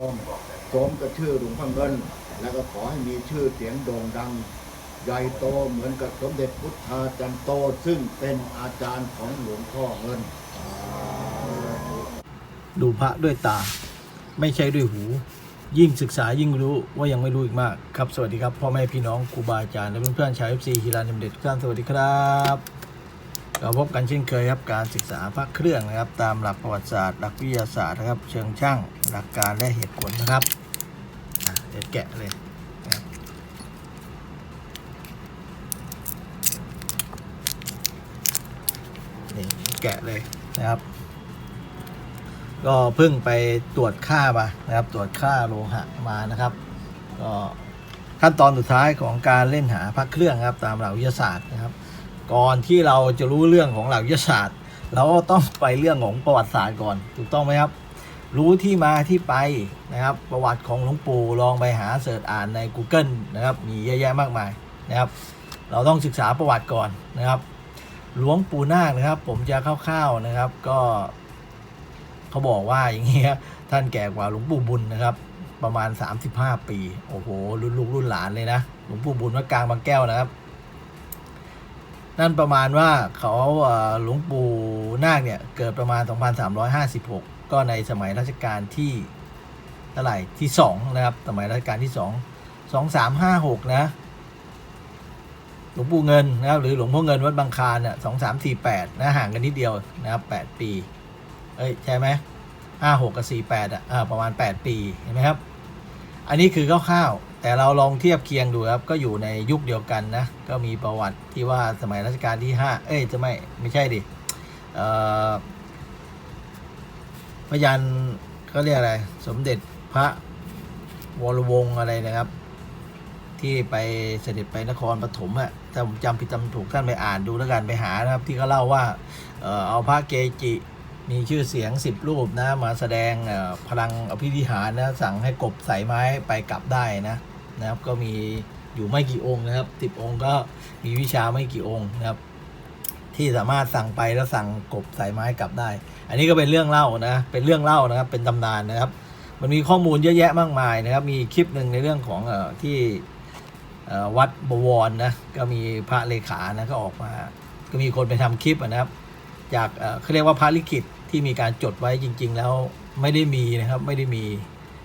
สมกับชื่อหลวงพ่อเงิน แล้วก็ขอให้มีชื่อเสียงโด่งดัง ใหญ่โตเหมือนกับสมเด็จพุทธาจันโตซึ่งเป็นอาจารย์ของหลวงพ่อเงิน ดูพระด้วยตา ไม่ใช่ด้วยหู ยิ่งศึกษายิ่งรู้ว่ายังไม่รู้อีกมาก ครับ สวัสดีครับ พ่อแม่พี่น้องครูบาอาจารย์และเพื่อนๆชาวเอฟซีฮิรานมเด็ดทุกท่านสวัสดีครับ เราพบกันเช่นเคยครับการศึกษาพระเครื่องนะครับ ตามหลักประวัติศาสตร์ หลักวิทยาศาสตร์นะครับ เชิงช่างหลักการและเหตุผลนะครับเดี๋ยวแกะเลยนี่แกะเลยนะครับ ก็เพิ่งไปตรวจค่ามานะครับ ตรวจค่าโลหะมานะครับก็ขั้นตอนสุดท้ายของการเล่นหาพระเครื่องครับ ตามหลักวิทยาศาสตร์นะครับ ก่อนที่เราจะรู้เรื่องของหลักวิทยาศาสตร์ เราก็ต้องไปเรื่องของประวัติศาสตร์ก่อน ถูกต้องไหมครับ รู้ที่มาที่ไปนะครับ ประวัติของหลวงปู่ลองไปหาเสิร์ชอ่านใน Google นะครับ มีเยอะแยะมากมายนะครับ เราต้องศึกษาประวัติก่อนนะครับหลวงปู่นาคนะครับ ผมจะคร่าวๆนะครับ ก็เขาบอกว่าอย่างเงี้ยท่านแก่กว่าหลวงปู่บุญนะครับ ประมาณ 35 ปี โอ้โหรุ่นลูกรุ่นหลานเลยนะหลวงปู่บุญวัดกลางบางแก้วนะครับ นั่นประมาณว่าเขาหลวงปู่นาคเนี่ยเกิดประมาณ 2356 ก็ในสมัยรัชกาลที่เท่าไหร่ที่ 2 นะครับ สมัยรัชกาลที่ 2 2356 นะหลวงปู่เงินนะครับหรือหลวงพ่อเงินวัดบางคานเนี่ย2348นะห่างกันนิดเดียวนะครับ8ปีเอ้ยใช่ไหมห้าหกกับสี่แปดอะประมาณแปดปีเห็นไหมครับ อันนี้คือคร่าวๆ แต่เราลองเทียบเคียงดูครับ ก็อยู่ในยุคเดียวกันนะ ก็มีประวัติที่ว่าสมัยรัชกาลที่ห้าเอ้ยจะไม่ไม่ใช่ดิเออพยันเขาเรียกอะไร สมเด็จพระวรวงศ์อะไรนะครับ ที่ไปเสด็จไปนครปฐมอะถ้าผมจำผิดจำถูกท่านไปอ่านดูแล้วกันไปหานะครับ ที่เขาเล่าว่าเอาพระเกจิมีชื่อเสียงสิบรูปนะ มาแสดงพลังอภิธิหารนะ สั่งให้กบใส่ไม้ไปกลับได้นะ นะครับ ก็มีอยู่ไม่กี่องค์นะครับสิบองค์ก็มีวิชาไม่กี่องค์นะครับ ที่สามารถสั่งไปแล้วสั่งกบใส่ไม้กลับได้ อันนี้ก็เป็นเรื่องเล่านะ เป็นเรื่องเล่านะครับ เป็นตำนานนะครับ มันมีข้อมูลเยอะแยะมากมายนะครับ มีคลิปหนึ่งในเรื่องของอที่วัดบวรนะ ก็มีพระเลขานะก็ออกมา ก็มีคนไปทำคลิปนะครับ จากเขาเรียกว่าพระลิขิตที่มีการจดไว้จริง ๆ แล้วไม่ได้มีนะครับ ไม่ได้มี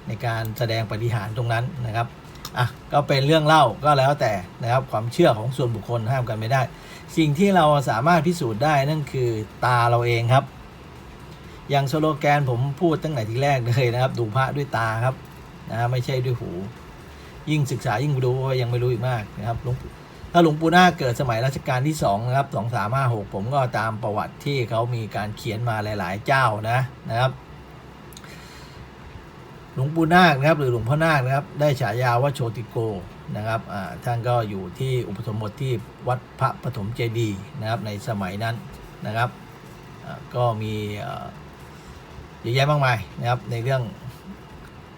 ในการแสดงปฏิหารตรงนั้นนะครับ อะก็เป็นเรื่องเล่าก็แล้วแต่นะครับความเชื่อของส่วนบุคคลห้ามกันไม่ได้ สิ่งที่เราสามารถพิสูจน์ได้นั่นคือตาเราเองครับ อย่างสโลแกนผมพูดตั้งแต่ที่แรกเลยนะครับ ดูพระด้วยตาครับนะไม่ใช่ด้วยหู ยิ่งศึกษายิ่งรู้ว่ายังไม่รู้อีกมากนะครับหลวงถ้าหลวงปู่นาเกิดสมัยรัชกาลที่สองนะครับสองสามห้าหกผมก็ตามประวัติที่เขามีการเขียนมาหลาย ๆ เจ้านะนะครับ หลวงปู่นาคนะครับหรือหลวงพ่อนาคนะครับได้ฉายาว่าโชติโกนะครับท่านก็อยู่ที่อุปสมบทที่วัดพระปฐมเจดีย์นะครับในสมัยนั้นนะครับก็มีเยอะแยะมากมายนะครับในเรื่อง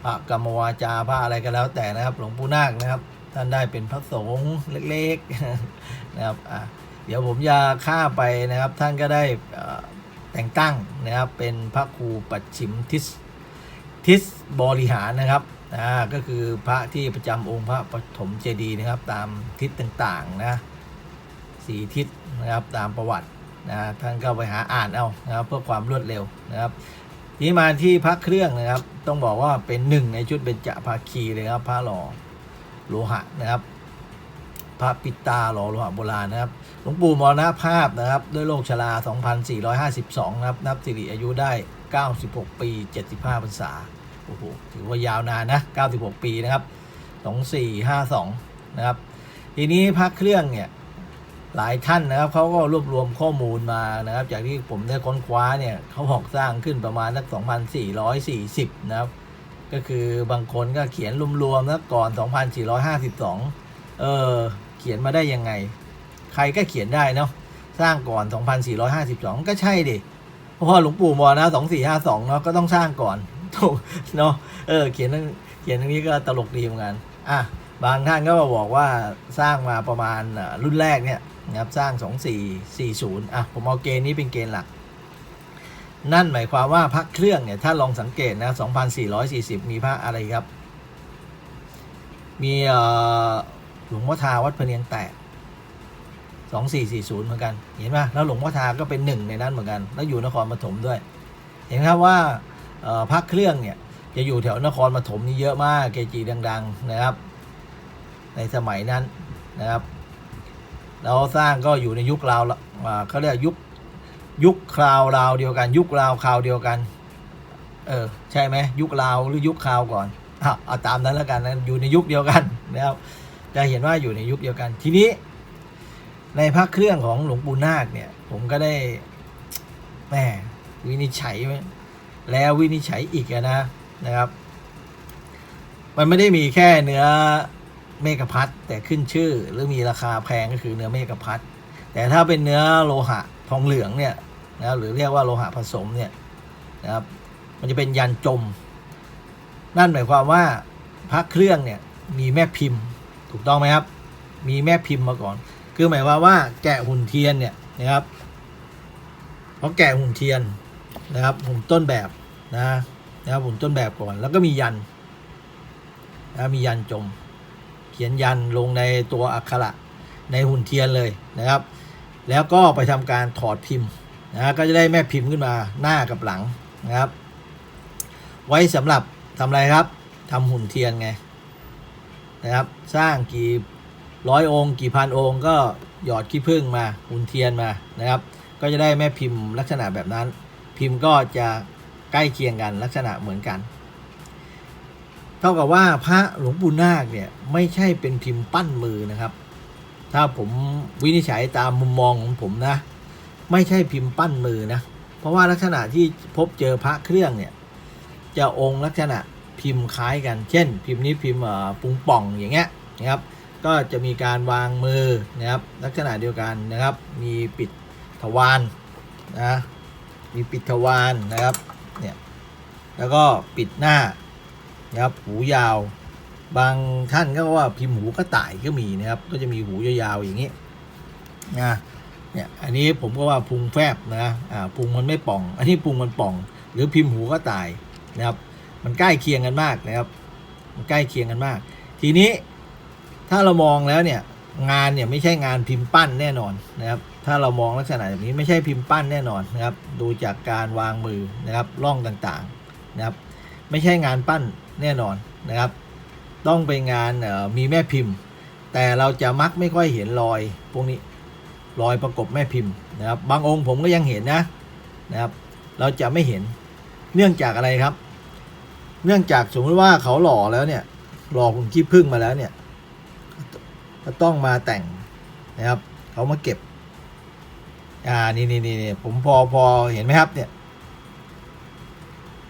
พระกรรมวาจาพระอะไรก็แล้วแต่นะครับ หลวงปู่นาคนะครับ ท่านได้เป็นพระสงฆ์เล็กๆนะครับเดี๋ยวผมจะข้าไปนะครับท่านก็ได้แต่งตั้งนะครับเป็นพระครูปัจฉิมทิศ ทิศบริหารนะครับอ่าก็คือพระที่ประจำองค์พระปฐมเจดีย์นะครับ ตามทิศต่างๆนะสี่ทิศนะครับตามประวัตินะท่านก็ไปหาอ่านเอานะครับเพื่อความรวดเร็วนะครับทีนี้มาที่พระเครื่องนะครับ ต้องบอกว่าเป็นหนึ่งในชุดเบญจภาคีเลยครับพระหล่อโลหะนะครับ พระปิตาหล่อโลหะโบราณนะครับหลวงปู่มรณภาพนะครับ ด้วยโรคชรา 2452 นะครับ นับสิริอายุได้ 96 ปี 75พรรษา โอ้โหถือว่ายาวนานนะ 96 ปีนะครับ 2452 นะครับ ทีนี้พระเครื่องเนี่ยหลายท่านนะครับเขาก็รวบรวมข้อมูลมานะครับ จากที่ผมได้ค้นคว้าเนี่ยเขาบอกสร้างขึ้นประมาณสัก 2,440 นะครับ ก็คือบางคนก็เขียนรวมๆนะก่อน 2452 เออเขียนมาได้ยังไง ใครก็เขียนได้เนาะสร้างก่อน 2452 ก็ใช่ดิเพราะว่าหลวงปู่มอนะ 2452 เนาะก็ต้องสร้างก่อน ถูกเนาะเออเขียนทั้งเขียนทั้งนี้ก็ตลกดีเหมือนกันอะบางท่านก็มาบอกว่าสร้างมาประมาณรุ่นแรกเนี่ยนะครับสร้าง 2440อะผมเอาเกณฑ์นี้เป็นเกณฑ์หลัก นั่นหมายความว่าพระเครื่องเนี่ย ถ้าลองสังเกตนะ2,440 มีพระอะไรครับ มีหลวงพ่อทาวัดพเนียงแตก2440 เหมือนกัน เห็นไหมแล้วหลวงพ่อทาก็เป็นหนึ่งในนั้นเหมือนกัน แล้วอยู่นครปฐมด้วย เห็นครับว่า พระเครื่องเนี่ยจะอยู่แถวนครปฐมนี่เยอะมากเกจิดัง ๆนะครับ ในสมัยนั้นนะครับแล้วสร้างก็อยู่ในยุคราวละเขาเรียกยุคยุคคราวราวเดียวกัน ยุคราวคราวเดียวกัน เออใช่ไหมยุคราวหรือยุคคราวก่อนอะเอาตามนั้นแล้วกันนะอยู่ในยุคเดียวกันนะครับ จะเห็นว่าอยู่ในยุคเดียวกัน ทีนี้ ในพระเครื่องของหลวงปู่นาคเนี่ย ผมก็ได้แหมวินิจฉัยไว้ แล้ววินิจฉัยอีกนะนะครับ มันไม่ได้มีแค่เนื้อเมกะพัดแต่ขึ้นชื่อหรือมีราคาแพงก็คือเนื้อเมกะพัดแต่ถ้าเป็นเนื้อโลหะทองเหลืองเนี่ยนะครับหรือเรียกว่าโลหะผสมเนี่ยนะครับ มันจะเป็นยันจม นั่นหมายความว่าพระเครื่องเนี่ยมีแม่พิมพ์ถูกต้องไหมครับ มีแม่พิมพ์มาก่อน คือหมายความว่าแกะหุ่นเทียนเนี่ยนะครับเขาแกะหุ่นเทียน นะครับหุ่นต้นแบบนะนะครับหุ่นต้นแบบก่อน แล้วก็มียันนะมียันจม เขียนยันลงในตัวอักขระในหุ่นเทียนเลยนะครับ แล้วก็ไปทำการถอดพิมพ์นะก็จะได้แม่พิมพ์ขึ้นมาหน้ากับหลังนะครับ ไว้สำหรับทำอะไรครับทำหุ่นเทียนไงนะครับ สร้างกี่ร้อยองค์ กี่พันองค์ก็หยอดขี้ผึ้งมาหุ่นเทียนมานะครับ ก็จะได้แม่พิมพ์ลักษณะแบบนั้น พิมพ์ก็จะใกล้เคียงกันลักษณะเหมือนกัน เท่ากับว่าพระหลวงปู่นาคเนี่ยไม่ใช่เป็นพิมพ์ปั้นมือนะครับ ถ้าผมวินิจฉัยตามมุมมองของผมนะ ไม่ใช่พิมพ์ปั้นมือนะ เพราะว่าลักษณะที่พบเจอพระเครื่องเนี่ยจะองค์ลักษณะพิมพ์คล้ายกัน เช่น พิมพ์นี้พิมพ์เอ่อปุงป่องอย่างเงี้ยนะครับ ก็จะมีการวางมือนะครับ ลักษณะเดียวกันนะครับ มีปิดทวารนะ มีปิดทวารนะครับเนี่ยแล้วก็ปิดหน้านะครับหูยาว บางท่านก็ว่าพิมพ์หูกระต่ายก็มีนะครับ ก็จะมีหูยาวๆอย่างนี้นะเนี่ยอันนี้ผมก็ว่าพุงแฟบนะอ่าพุงมันไม่ป่อง อันนี้พุงมันป่อง หรือพิมพ์หูก็ตายนะครับ มันใกล้เคียงกันมากนะครับมันใกล้เคียงกันมาก ทีนี้ถ้าเรามองแล้วเนี่ยงานเนี่ยไม่ใช่งานพิมพ์ปั้นแน่นอนนะครับ ถ้าเรามองลักษณะแบบนี้ไม่ใช่พิมพ์ปั้นแน่นอนนะครับ ดูจากการวางมือนะครับร่องต่างๆนะครับ ไม่ใช่งานปั้นแน่นอนนะครับ ต้องเป็นงานมีแม่พิมพ์ แต่เราจะมักไม่ค่อยเห็นรอยพวกนี้รอยประกบแม่พิมพ์นะครับ บางองค์ผมก็ยังเห็นนะนะครับ เราจะไม่เห็นเนื่องจากอะไรครับ เนื่องจากสมมติว่าเขาหล่อแล้วเนี่ยหล่อคุณขี้ผึ้งมาแล้วเนี่ยต้องมาแต่งนะครับ เขามาเก็บ อ่านี่นี่นี่ผมพอพอเห็นไหมครับ เนี่ย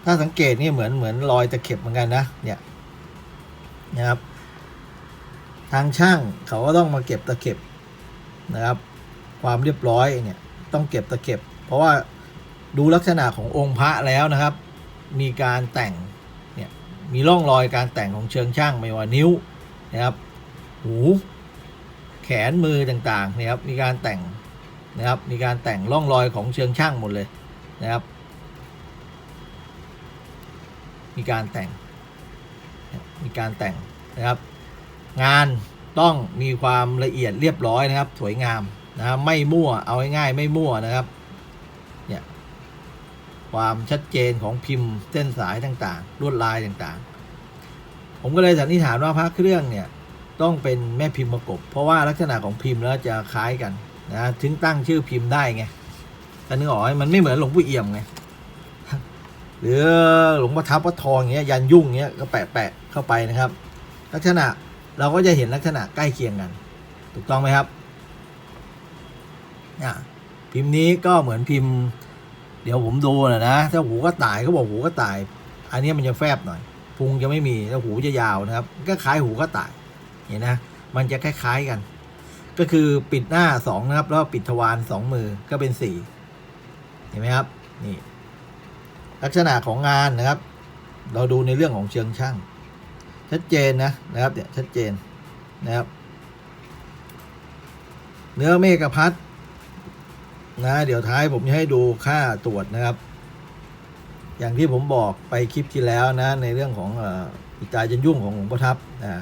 ถ้าสังเกตนี่เหมือนเหมือนรอยตะเข็บเหมือนกันนะเนี่ยนะครับ ทางช่างเขาก็ต้องมาเก็บตะเข็บนะครับ ความเรียบร้อยเนี่ยต้องเก็บตะเข็บ เพราะว่าดูลักษณะขององค์พระแล้วนะครับ มีการแต่งเนี่ยมีร่องรอยการแต่งของเชิงช่างไม่ว่านิ้วนะครับ หู แขนมือต่างๆนะครับมีการแต่ง นะครับ มีการแต่งร่องรอยของเชิงช่างหมดเลยนะครับ มีการแต่ง มีการแต่งนะครับ งานต้องมีความละเอียดเรียบร้อยนะครับ สวยงามนะครับไม่มั่วเอาง่ายๆไม่มั่วนะครับเนี่ยความชัดเจนของพิมพ์เส้นสายต่างๆลวดลายต่างๆ ผมก็เลยสันนิษฐานว่าพระเครื่องเนี่ยต้องเป็นแม่พิมพ์ประกบ เพราะว่าลักษณะของพิมพ์แล้วจะคล้ายกัน นะถึงตั้งชื่อพิมพ์ได้ไงแต่นึกออกไหมมันไม่เหมือนหลวงปู่เอี่ยมไงหรือหลวงพ่อทับพ่อทองอย่างเงี้ยยันยุ่งเงี้ยก็แปะแปะเข้าไปนะครับ ลักษณะเราก็จะเห็นลักษณะใกล้เคียงกัน ถูกต้องไหมครับอะพิมพ์นี้ก็เหมือนพิมพ์ เดี๋ยวผมดูนะนะถ้าหูก็ตายเขาบอกหูก็ตาย อันนี้มันจะแฟบหน่อยพุงจะไม่มีแล้วหูจะยาวนะครับ ก็คล้ายหูก็ตายเห็นนะ มันจะคล้ายๆกัน ก็คือปิดหน้าสองนะครับ แล้วปิดทวารสองมือก็เป็นสี่เห็นไหมครับ นี่ ลักษณะของงานนะครับ เราดูในเรื่องของเชิงช่าง ชัดเจนนะนะครับเนี่ยชัดเจนนะครับ เนื้อเมฆพัดนะเดี๋ยวท้ายผมจะให้ดูค่าตรวจนะครับ อย่างที่ผมบอกไปคลิปที่แล้วนะ ในเรื่องของอิจาจันยุ่งของหลวงพ่อทับอ่า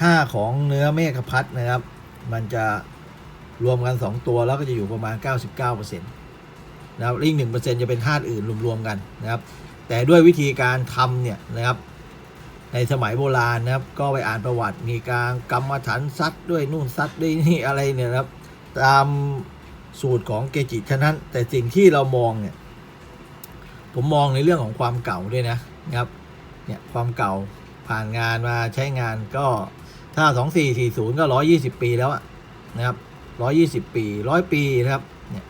ค่าของเนื้อเมฆพัดนะครับ มันจะรวมกัน 2 ตัวแล้วก็จะอยู่ประมาณ 99%นะครับและอีกหนึ่งเปอร์เซ็นจะเป็นธาตุอื่นรวมๆกันนะครับ แต่ด้วยวิธีการทำเนี่ยนะครับ ในสมัยโบราณนะครับ ก็ไปอ่านประวัติมีการกรรมฐานซัดด้วยนู่นซัดด้วยนี่อะไรเนี่ยนะครับ ตามสูตรของเกจิฉะนั้น แต่สิ่งที่เรามองเนี่ย ผมมองในเรื่องของความเก่าด้วยนะนะครับ เนี่ยความเก่าผ่านงานมาใช้งานก็ ถ้าสองสี่สี่ศูนย์ก็ร้อยี่สิบปีแล้วอะนะครับร้อยี่สิบปีร้อยปีนะครับเนี่ย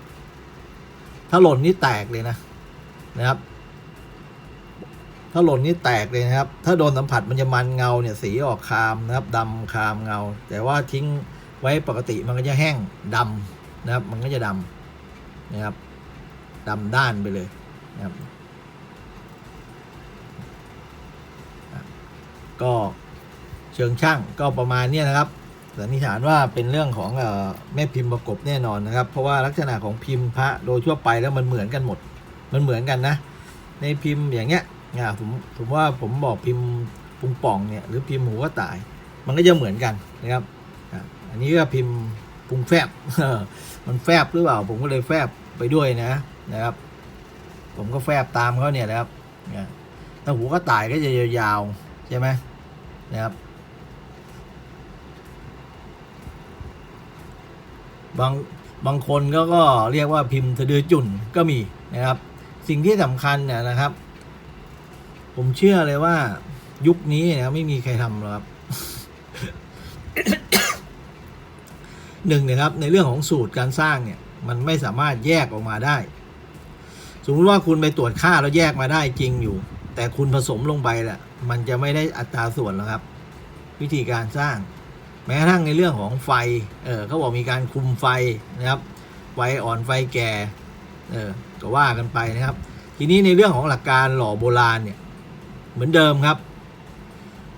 ถ้าหล่นนี่แตกเลยนะนะครับ ถ้าหล่นนี่แตกเลยนะครับ ถ้าโดนสัมผัสมันจะมันเงาเนี่ย สีออกคามนะครับดำคามเงา แต่ว่าทิ้งไว้ปกติมันก็จะแห้งดำนะครับ มันก็จะดำนะครับดำด้านไปเลยนะครับ ก็ เชิงช่างก็ประมาณนี้นะครับสันนิษฐานว่าเป็นเรื่องของเออแม่พิมพ์ประกบแน่นอนนะครับ เพราะว่าลักษณะของพิมพ์พระโดยทั่วไปแล้วมันเหมือนกันหมด มันเหมือนกันนะ ในพิมพ์อย่างเงี้ยอ่าผมผมว่าผมบอกพิมพ์ปุงป่องเนี่ยหรือพิมพ์หูกระต่าย มันก็จะเหมือนกันนะครับอันนี้ก็พิมพ์ปุงแฟบมันแฟบหรือเปล่า ผมก็เลยแฟบไปด้วยนะนะครับ ผมก็แฟบตามเขาเนี่ยนะครับเนี่ยถ้าหูกระต่ายก็จะยาวๆใช่ไหมนะครับ บางบางคนก็ก็เรียกว่าพิมพ์สะดือจุ่นก็มีนะครับ สิ่งที่สำคัญเนี่ยนะครับ ผมเชื่อเลยว่า ยุคนี้นะไม่มีใครทำหรอกครับหนึ่งนะครับ ในเรื่องของสูตรการสร้างเนี่ย มันไม่สามารถแยกออกมาได้ สมมติว่าคุณไปตรวจค่าแล้วแยกมาได้จริงอยู่ แต่คุณผสมลงไปแหละมันจะไม่ได้อัตราส่วนหรอกครับ วิธีการสร้าง แม้กระทั่งในเรื่องของไฟ เออเขาบอกมีการคุมไฟนะครับไฟอ่อนไฟแก่เออก็ว่ากันไปนะครับ ทีนี้ในเรื่องของหลักการหล่อโบราณเนี่ยเหมือนเดิมครับ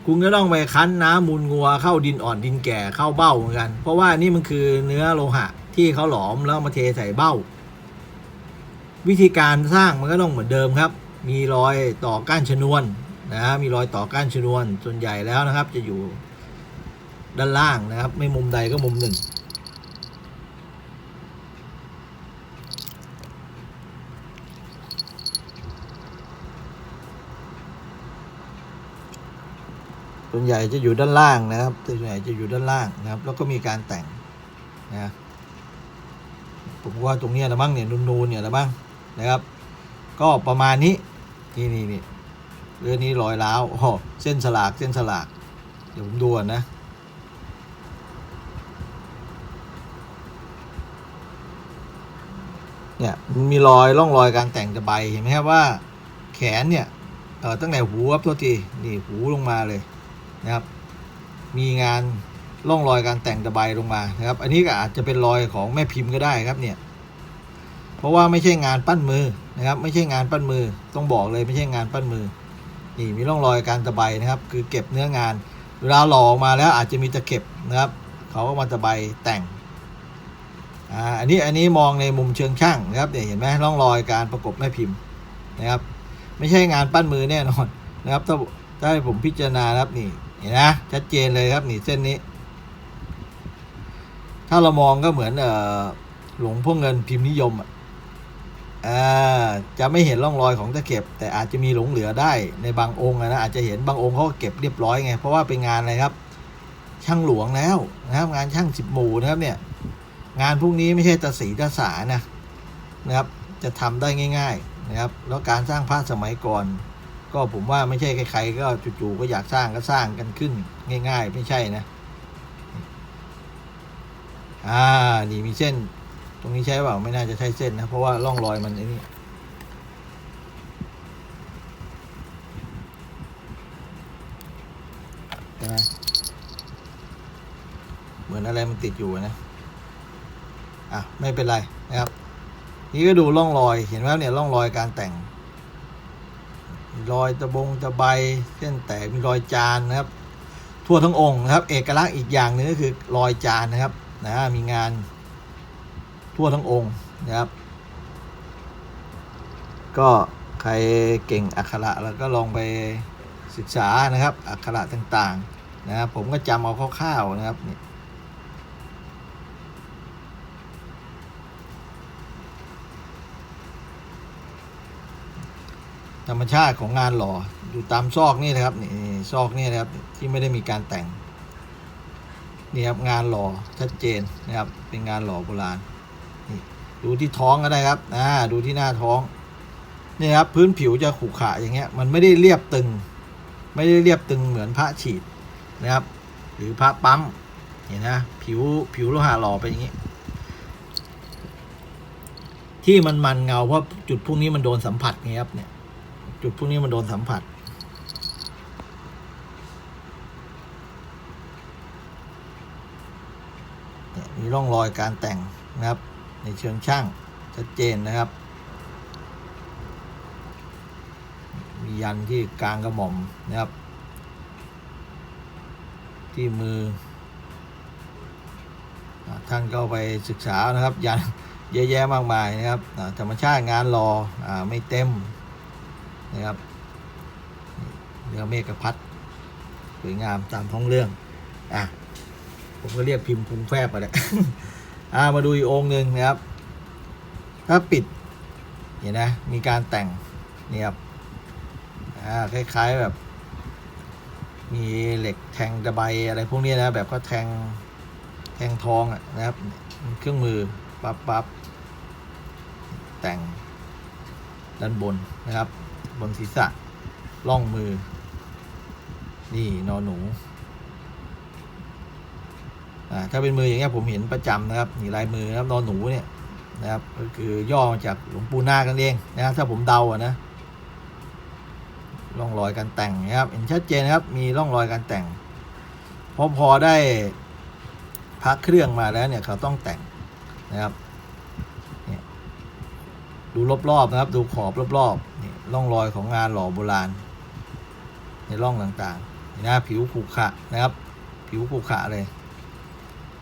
คุณก็ต้องไปคั้นน้ำมูลงัวเข้าดินอ่อนดินแก่เข้าเบ้าเหมือนกัน เพราะว่านี่มันคือเนื้อโลหะที่เขาหลอมแล้วมาเทใส่เบ้า วิธีการสร้างมันก็ต้องเหมือนเดิมครับ มีรอยต่อก้านชนวนนะมีรอยต่อก้านชนวนส่วนใหญ่แล้วนะครับ จะอยู่ ด้านล่างนะครับ ไม่มุมใดก็มุมหนึ่งส่วนใหญ่จะอยู่ด้านล่างนะครับส่วนใหญ่จะอยู่ด้านล่างนะครับ แล้วก็มีการแต่งนะผมว่าตรงนี้ยละมั้งเนี่ยนูนๆเนี่ยละมั้งนะครับ ก็ประมาณนี้นี่นี่นี่เรื่องนี้รอยร้าวเส้นสลากเส้นสลาก เดี๋ยวผมดูนะ เนี่ยมันมีรอยร่องรอยการแต่งตะไบเห็นไหมครับว่าแขนเนี่ยเออตั้งแต่หูครับตัวทีนี่หูลงมาเลยนะครับ มีงานร่องรอยการแต่งตะไบลงมานะครับ อันนี้ก็อาจจะเป็นรอยของแม่พิมพ์ก็ได้ครับเนี่ย เพราะว่าไม่ใช่งานปั้นมือนะครับ ไม่ใช่งานปั้นมือต้องบอกเลยไม่ใช่งานปั้นมือ นี่มีร่องรอยการตะไบนะครับ คือเก็บเนื้องาน เวลาหล่อออกมาแล้วอาจจะมีตะเข็บนะครับ เขาก็มาตะไบแต่ง อันนี้อันนี้มองในมุมเชิงช่างนะครับเนี่ยวเห็นไหมร่องรอยการประกบแม่พิมพ์นะครับ ไม่ใช่งานปั้นมือแน่นอนนะครับถ้าถ้าผมพิจารณานะครับนี่เห็นนะชัดเจนเลยครับนี่เส้นนี้ ถ้าเรามองก็เหมือนเอ่อหลวงพ่อเงินพิมพ์นิยมอะจะไม่เห็นร่องรอยของตะเข็บ แต่อาจจะมีหลงเหลือได้ในบางองค์นะอาจจะเห็นบางองค์เขาเก็บเรียบร้อยไงเพราะว่าเป็นงานอะไรครับ ช่างหลวงแล้วนะครับงานช่างสิบหมู่นะครับเนี่ย งานพวกนี้ไม่ใช่ตาสีตาสานะนะครับ จะทำได้ง่าย ๆนะครับ แล้วการสร้างพระสมัยก่อน ก็ผมว่าไม่ใช่ใครๆก็จู่ๆก็อยากสร้างก็สร้างกันขึ้นง่าย ๆ ไม่ใช่นะอ่านี่มีเส้น ตรงนี้ใช่เปล่าไม่น่าจะใช่เส้นนะ เพราะว่าร่องรอยมันไอ้นี่เหมือนอะไรมันติดอยู่นะ อะไม่เป็นไรนะครับ นี่ก็ดูร่องรอยเห็นไหมเนี่ยร่องรอยการแต่ง รอยตะบงตะไบเส้นแตกมีรอยจานนะครับ ทั่วทั้งองค์นะครับ เอกลักษณ์อีกอย่างหนึ่งก็คือรอยจานนะครับนะมีงานทั่วทั้งองค์นะครับ ก็ใครเก่งอักขระแล้วก็ลองไปศึกษานะครับ อักขระต่างๆนะครับผมก็จำเอาคร่าวๆนะครับนี่ ธรรมชาติของงานหล่ออยู่ตามซอกนี่นะครับนี่ซอกนี่นะครับที่ไม่ได้มีการแต่งนี่ครับงานหล่อชัดเจนนะครับ เป็นงานหล่อโบราณนี่ดูที่ท้องก็ได้ครับอ่าดูที่หน้าท้องนี่ครับพื้นผิวจะขรุขระอย่างเงี้ยมันไม่ได้เรียบตึง ไม่ได้เรียบตึงเหมือนพระฉีดนะครับ หรือพระปั๊มเห็นนะผิวผิวโลหะหล่อเป็นอย่างนี้ ที่มันมันเงาเพราะจุดพวกนี้มันโดนสัมผัสไงครับเนี่ย จุดพวกนี้มันโดนสัมผัส มีร่องรอยการแต่งนะครับ ในเชิงช่างชัดเจนนะครับ มียันที่กลางกระหม่อมนะครับ ที่มือ ท่านก็ไปศึกษานะครับ ยันเยอะแยะมากมายนะครับธรรมชาติงานรออไม่เต็ม นะครับเนื้อเมฆพัดสวยงามตามท้องเรื่องอะผมก็เรียกพิมพ์พุงแฟบไปแหละอ่ามาดูอีกองค์หนึ่งนะครับ ถ้าปิดเห็นนะมีการแต่งนี่ครับอ่าคล้ายๆแบบ มีเหล็กแทงตะไบอะไรพวกนี้นะแบบก็แทงแทงทองอะนะครับ เครื่องมือปับปับแต่งด้านบนนะครับ บนศีรษะล่องมือ นี่นอนหนูอ่าถ้าเป็นมืออย่างเงี้ยผมเห็นประจำนะครับนี่ลายมือนะครับนอนหนูเนี่ยนะครับก็คือย่อมาจากหลวงปู่นาคกันเองนะครับถ้าผมเดาอะนะร่องรอยการแต่งนะครับเห็นชัดเจนนะครับ มีร่องรอยการแต่งพอพอได้พักเครื่องมาแล้วเนี่ยเขาต้องแต่งนะครับเนี่ยดูรอบๆนะครับ ดูขอบรอบๆ ร่องรอยของงานหล่อโบราณ ในร่องต่างๆนี่นะผิวขรุขระนะครับ ผิวขรุขระเลย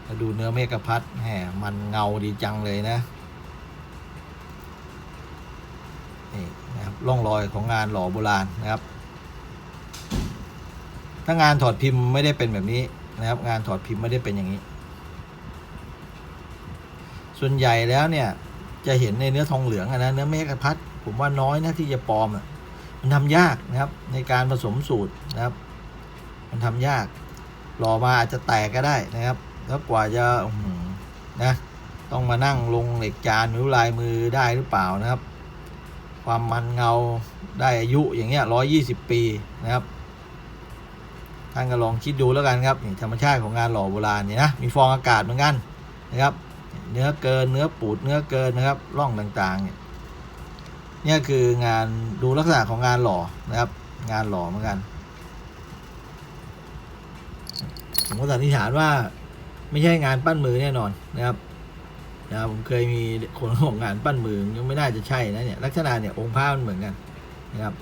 มาดูเนื้อเมฆพัดแหมมันเงาดีจังเลยนะนี่นะครับร่องรอยของงานหล่อโบราณนะครับ ถ้างานถอดพิมพ์ไม่ได้เป็นแบบนี้นะครับ งานถอดพิมพ์ไม่ได้เป็นอย่างนี้ ส่วนใหญ่แล้วเนี่ยจะเห็นในเนื้อทองเหลืองนะเนื้อเมฆพัด ผมว่าน้อยนะที่จะปลอมอะมันทำยากนะครับในการผสมสูตรนะครับ มันทำยากหล่อมาอาจจะแตกก็ได้นะครับ แล้วกว่าจะนะต้องมานั่งลงเหล็กจานหรือลายมือได้หรือเปล่านะครับ ความมันเงาได้อายุอย่างเงี้ยร้อยี่สิบปีนะครับท่านก็ลองคิดดูแล้วกันครับธรรมชาติของงานหล่อโบราณเนี่ยนะมีฟองอากาศเหมือนกันนะครับ เนื้อเกินเนื้อปูดเนื้อเกินนะครับร่องต่างๆเนี่ย เนี่ยคืองานดูลักษณะของงานหล่อนะครับ งานหล่อเหมือนกัน ผมก็สันนิษฐานว่าไม่ใช่งานปั้นมือแน่นอนนะครับนะครับผมเคยมีคนของงานปั้นมือยังไม่น่าจะใช่นะเนี่ยลักษณะเนี่ยองค์พระมันเหมือนกันนะครับ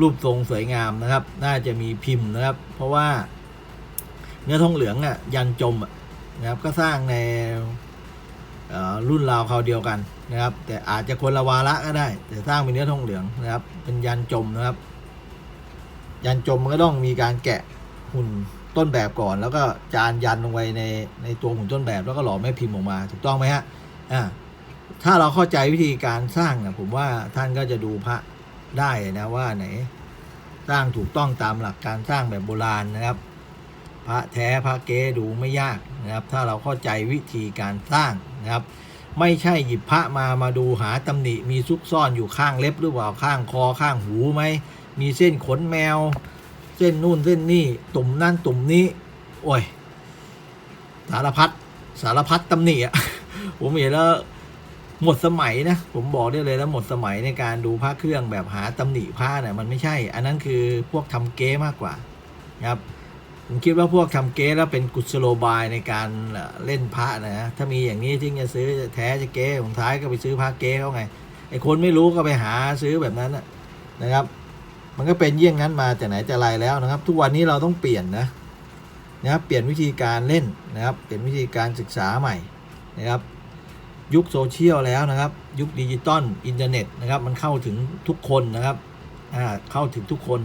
รูปทรงสวยงามนะครับ น่าจะมีพิมพ์นะครับ เพราะว่าเนื้อทองเหลืองอะยันจมอะนะครับก็สร้างในรุ่นราวคราเดียวกัน นะครับ แต่อาจจะคนละวาระก็ได้ แต่สร้างเป็นเนื้อทองเหลืองนะครับ เป็นยันจมนะครับ ยันจมมันก็ต้องมีการแกะหุ่นต้นแบบก่อน แล้วก็จานยันลงไปในในตัวหุ่นต้นแบบแล้วก็หล่อแม่พิมพ์ออกมาถูกต้องไหมฮะอ่าถ้าเราเข้าใจวิธีการสร้างนะผมว่าท่านก็จะดูพระได้นะว่าไหน สร้างถูกต้องตามหลักการสร้างแบบโบราณนะครับ พระแท้พระเก๊ดูไม่ยากนะครับ ถ้าเราเข้าใจวิธีการสร้างนะครับ ไม่ใช่หยิบพระมามาดูหาตำหนิมีซุกซ่อนอยู่ข้างเล็บหรือเปล่าข้างคอข้างหูไหมมีเส้นขนแมว เส้นนู่นเส้นนี่ตุ่มนั่นตุ่มนี้โอ้ยสารพัดสารพัดตำหนิอะผมเห็นแล้วหมดสมัยนะผมบอกได้เลยแล้วหมดสมัยในการดูพระเครื่องแบบหาตำหนิผ้าเนี่ยมันไม่ใช่ อันนั้นคือพวกทำเก๊มากกว่านะครับ ผมคิดว่าพวกทำเก๊แล้วเป็นกุศโลบายในการเล่นพระนะถ้ามีอย่างนี้ที่จะซื้อแท้จะเก๊ผมท้ายก็ไปซื้อพระเก๊เขาไงไอ้คนไม่รู้ก็ไปหาซื้อแบบนั้นนะนะครับ มันก็เป็นเยี่ยงนั้นมาแต่ไหนแต่ไรแล้วนะครับ ทุกวันนี้เราต้องเปลี่ยนนะนะครับเปลี่ยนวิธีการเล่นนะครับเปลี่ยนวิธีการศึกษาใหม่นะครับ ยุคโซเชียลแล้วนะครับ ยุคดิจิตอลอินเทอร์เน็ตนะครับ มันเข้าถึงทุกคนนะครับอ่าเข้าถึงทุกคน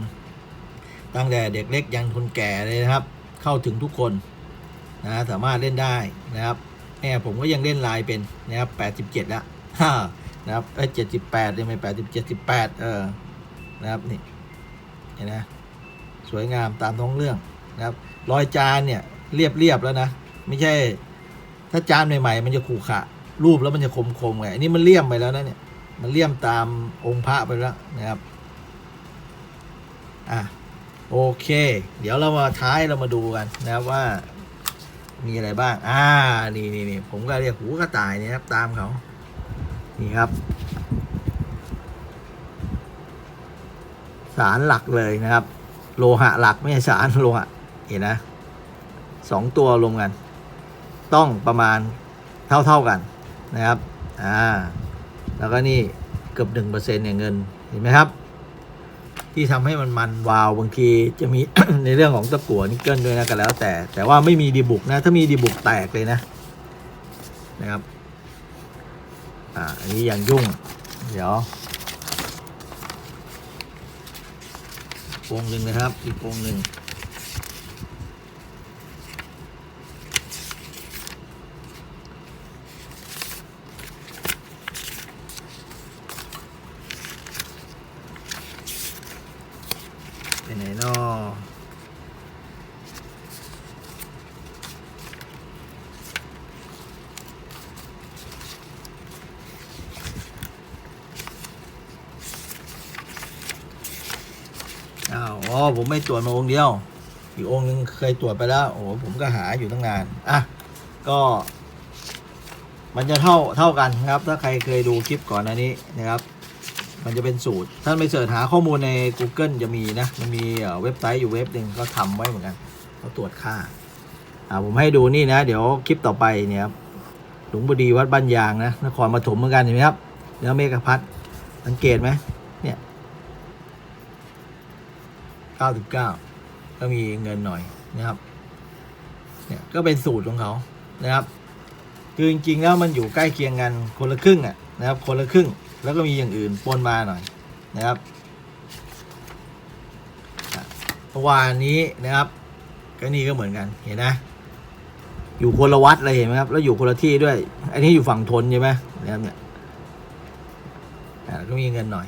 ตั้งแต่เด็กเล็กยันคนแก่เลยนะครับ เข้าถึงทุกคนนะสามารถเล่นได้นะครับแม่ผมก็ยังเล่นลน์เป็นนะครับแปดสิบเจ็ดแล้วนะครับเอ้เจ็ดสิบแปดยังไม่แปดสิบเจ็ดสิบแปดเออนะครับนี่เห็นไหมสวยงามตามท้องเรื่องนะครับรอยจานเนี่ยเรียบเรียบแล้วนะ ไม่ใช่ ถ้าจานใหม่ๆ มันจะขู่ขะ รูปแล้วมันจะคมๆไงอันนี้มันเลี่ยมไปแล้วนะเนี่ยมันเลี่ยมตามองค์พระไปแล้วนะครับ อะ โอเค เดี๋ยวเรามาท้ายเรามาดูกันนะครับว่า มีอะไรบ้าง อ่า นี่นี่นี่ผมก็เรียกหูกระต่ายเนี่ยครับ ตามเขา นี่ครับ สารหลักเลยนะครับ โลหะหลักไม่ใช่สารโลหะ เห็นนะ สองตัวรวมกัน ต้องประมาณเท่าเท่าๆกันนะครับ อ่า แล้วก็นี่เกือบหนึ่งเปอร์เซ็นต์เนี่ยเงิน เห็นไหมครับ ที่ทำให้มันมันวาวบางทีจะมี ในเรื่องของตะกั่วนิกเกิลด้วยนะก็แล้วแต่ แต่ว่าไม่มีดีบุกนะ ถ้ามีดีบุกแตกเลยนะนะครับอ่าอันนี้อย่างยุ่ง เดี๋ยววงหนึ่งนะครับอีกวงหนึ่ง ไปไหนนอ อ๋อผมไม่ตรวจมาองค์เดียว อีกองค์นึงเคยตรวจไปแล้ว โอ้โหผมก็หาอยู่ตั้งนาน อะ ก็ มันจะเท่าเท่ากันครับ ถ้าใครเคยดูคลิปก่อนอันนี้นะครับ มันจะเป็นสูตร ท่านไปเสิร์ชหาข้อมูลใน Google จะมีนะ มันมีเว็บไซต์อยู่เว็บหนึ่งก็ทำไว้เหมือนกันเขาตรวจค่า อ่าผมให้ดูนี่นะ เดี๋ยวคลิปต่อไปเนี่ยครับหลวงบดีวัดบ้านยางนะนครปฐมเหมือนกันเห็นไหมครับเนื้อเมฆพัดสังเกตไหมเนี่ย 99 ก็มีเงินหน่อยนะครับ เนี่ยก็เป็นสูตรของเขานะครับ คือจริงๆแล้วมันอยู่ใกล้เคียงกันคนละครึ่งอะนะครับ คนละครึ่งแล้วก็มีอย่างอื่นปนมาหน่อยนะครับเมื่อวานนี้นะครับ ก็นี่ก็เหมือนกันเห็นนะอยู่คนละวัดเลยเห็นไหมครับ แล้วอยู่คนละที่ด้วย อันนี้อยู่ฝั่งทนใช่ไหมนะครับเนี่ยก็มีเงินหน่อย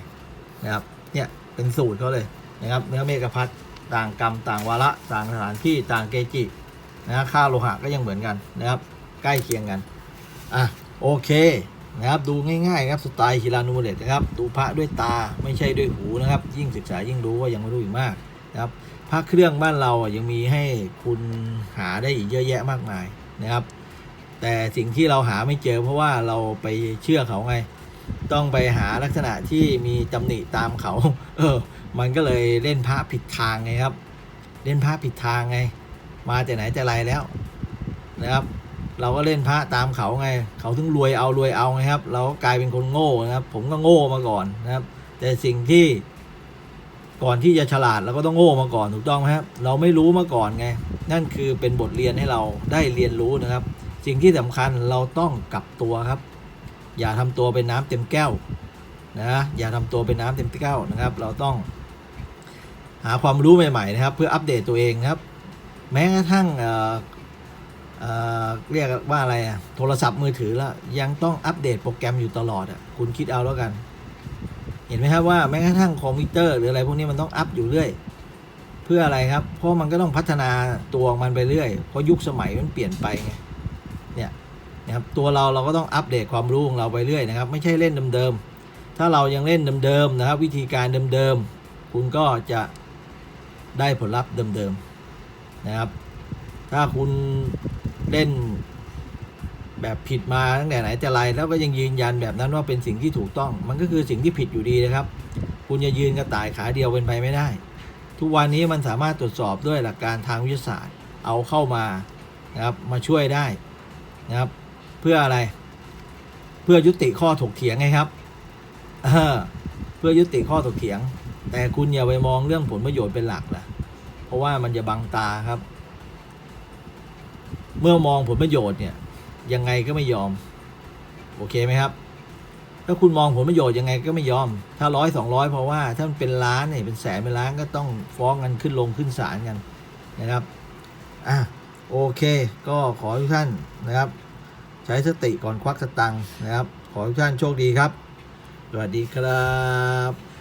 นะครับ เนี่ยเป็นสูตรเขาเลย นะครับเนื้อเมฆพัดต่างกรรมต่างวาระต่างสถานที่ต่างเกจินะค่าโลหะก็ยังเหมือนกันนะครับ ใกล้เคียงกันอะโอเคนะครับดูง่ายๆครับสไตล์ฮิรานูเลตนะครับดูพระด้วยตาไม่ใช่ด้วยหูนะครับ ยิ่งศึกษายิ่งรู้ว่ายังไม่รู้อีกมากนะครับพระเครื่องบ้านเราอะยังมีให้คุณหาได้อีกเยอะแยะมากมายนะครับ แต่สิ่งที่เราหาไม่เจอเพราะว่าเราไปเชื่อเขาไง ต้องไปหาลักษณะที่มีตำหนิตามเขา เออ มันก็เลยเล่นพระผิดทางไงครับ เล่นพระผิดทางไง มาแต่ไหนแต่ไรแล้วนะครับ เราก็เล่นพระตามเขาไง เขาถึงรวยเอารวยเอาไงครับ เราก็กลายเป็นคนโง่นะครับ ผมก็โง่มาก่อนนะครับ แต่สิ่งที่ก่อนที่จะฉลาดเราก็ต้องโง่มาก่อนถูกต้องไหมครับ เราไม่รู้มาก่อนไง นั่นคือเป็นบทเรียนให้เราได้เรียนรู้นะครับ สิ่งที่สำคัญเราต้องกลับตัวครับ อย่าทำตัวเป็นน้ำเต็มแก้วนะอย่าทำตัวเป็นน้ำเต็มแก้วนะครับ เราต้องหาความรู้ใหม่ๆนะครับ เพื่ออัปเดตตัวเองครับ แม้กระทั่งเเเรียกว่าอะไรอะโทรศัพท์มือถือแล้วยังต้องอัปเดตโปรแกรมอยู่ตลอดอะคุณคิดเอาแล้วกัน เห็นไหมครับว่าแม้กระทั่งคอมพิวเตอร์หรืออะไรพวกนี้มันต้องอัปอยู่เรื่อยเพื่ออะไรครับ เพราะมันก็ต้องพัฒนาตัวมันไปเรื่อย เพราะยุคสมัยมันเปลี่ยนไปไง นะครับตัวเราเราก็ต้องอัปเดตความรู้ของเราไปเรื่อยนะครับ ไม่ใช่เล่นเดิมๆถ้าเรายังเล่นเดิมๆนะครับ วิธีการเดิมๆคุณก็จะได้ผลลัพธ์เดิมๆนะครับ ถ้าคุณเล่นแบบผิดมาตั้งแต่ไหนแต่ไรแล้วก็ยังยืนยันแบบนั้นว่าเป็นสิ่งที่ถูกต้อง มันก็คือสิ่งที่ผิดอยู่ดีนะครับ คุณจะยืนกระต่ายขาเดียวเป็นไปไม่ได้ ทุกวันนี้มันสามารถตรวจสอบด้วยหลักการทางวิทยาศาสตร์เอาเข้ามานะครับมาช่วยได้นะครับ เพื่ออะไร เพื่อยุติข้อถกเถียงไงครับเเพื่อยุติข้อถกเถียง แต่คุณอย่าไปมองเรื่องผลประโยชน์เป็นหลักนะเพราะว่ามันจะบังตาครับ เมื่อมองผลประโยชน์เนี่ยยังไงก็ไม่ยอม โอเคไหมครับ ถ้าคุณมองผลประโยชน์ยังไงก็ไม่ยอม ถ้าร้อยสองร้อยเพราะว่าถ้ามันเป็นล้านเนี่ยเป็นแสนเป็นล้านก็ต้องฟ้องกันขึ้นลงขึ้นศาลกันนะครับ อะโอเค ก็ขอทุกท่านนะครับ ใช้สติก่อนควักสตังค์นะครับ ขอทุกท่านโชคดีครับ สวัสดีครับ